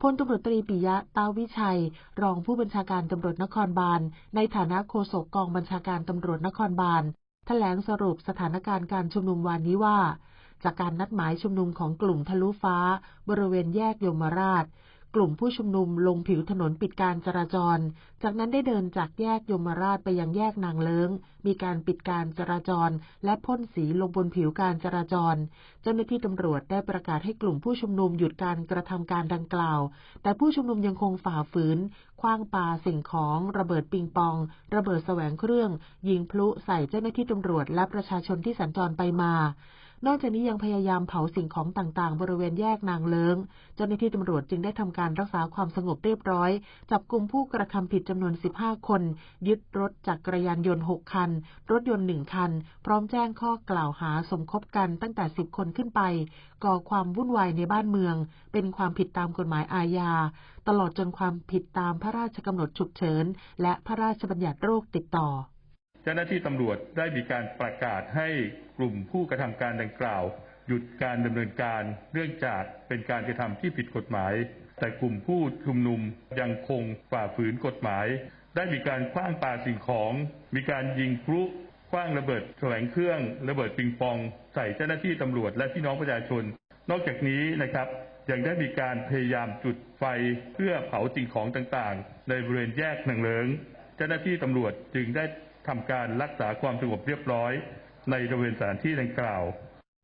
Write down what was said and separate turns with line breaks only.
พลตำรวจตรีปิยะตาวิชัย รองผู้บัญชาการตำรวจนครบาล ในฐานะโฆษกกองบัญชาการตำรวจนครบาลแถลงสรุปสถานการณ์การชุมนุมวันนี้ว่า จากการนัดหมายชุมนุมของกลุ่มทะลุฟ้า บริเวณแยกยมราช กลุ่มผู้ชุมนุมลงผิวถนนปิดการจราจร จากนั้นได้เดินจากแยกยมราชไปยังแยกนางเลิงมีการปิดการจราจร และพ่นสีลงบนผิวการจราจร เจ้าหน้าที่ตำรวจได้ประกาศให้กลุ่มผู้ชุมนุมหยุดการกระทำการดังกล่าว แต่ผู้ชุมนุมยังคงฝ่าฝืน คว้างปาสิ่งของ ระเบิดปิงปอง ระเบิดแสวงเครื่อง ยิงพลุใส่เจ้าหน้าที่ตำรวจและประชาชนที่สัญจรไปมา นอกจากนี้ยังพยายามเผาสิ่งของต่างๆ บริเวณแยกนางเลิง เจ้าหน้าที่ตำรวจจึงได้ทำการรักษาความสงบเรียบร้อย จับกลุ่มผู้กระทำผิดจำนวน 15 คน ยึดรถจักกรยานยนต์ 6 คัน รถยนต์ 1 คัน พร้อมแจ้งข้อกล่าวหาสมคบกันตั้งแต่ 10 คนขึ้นไป ก่อความวุ่นวายในบ้านเมือง เป็นความผิดตามกฎหมายอาญา ตลอดจนความผิดตามพระราชกำหนดฉุกเฉิน และพระราชบัญญัติโรคติดต่อ
เจ้าหน้าที่ตำรวจได้มีการประกาศให้กลุ่มผู้กระทำการดังกล่าว หยุดการดำเนินการเนื่องจากเป็นการกระทำที่ผิดกฎหมาย แต่กลุ่มผู้ชุมนุมยังคงฝ่าฝืนกฎหมาย ได้มีการคว้างปาสิ่งของ มีการยิงพลุคว้างระเบิดแสวงเครื่อง ระเบิดปิงปอง ใส่เจ้าหน้าที่ตำรวจและพี่น้องประชาชน นอกจากนี้นะครับยังได้มีการพยายามจุดไฟเพื่อเผาสิ่งของต่างๆ ในบริเวณแยกหนังเลิง เจ้าหน้าที่ตำรวจจึงได้ ทำการรักษาความสงบเรียบร้อยในบริเวณสถานที่ดังกล่าว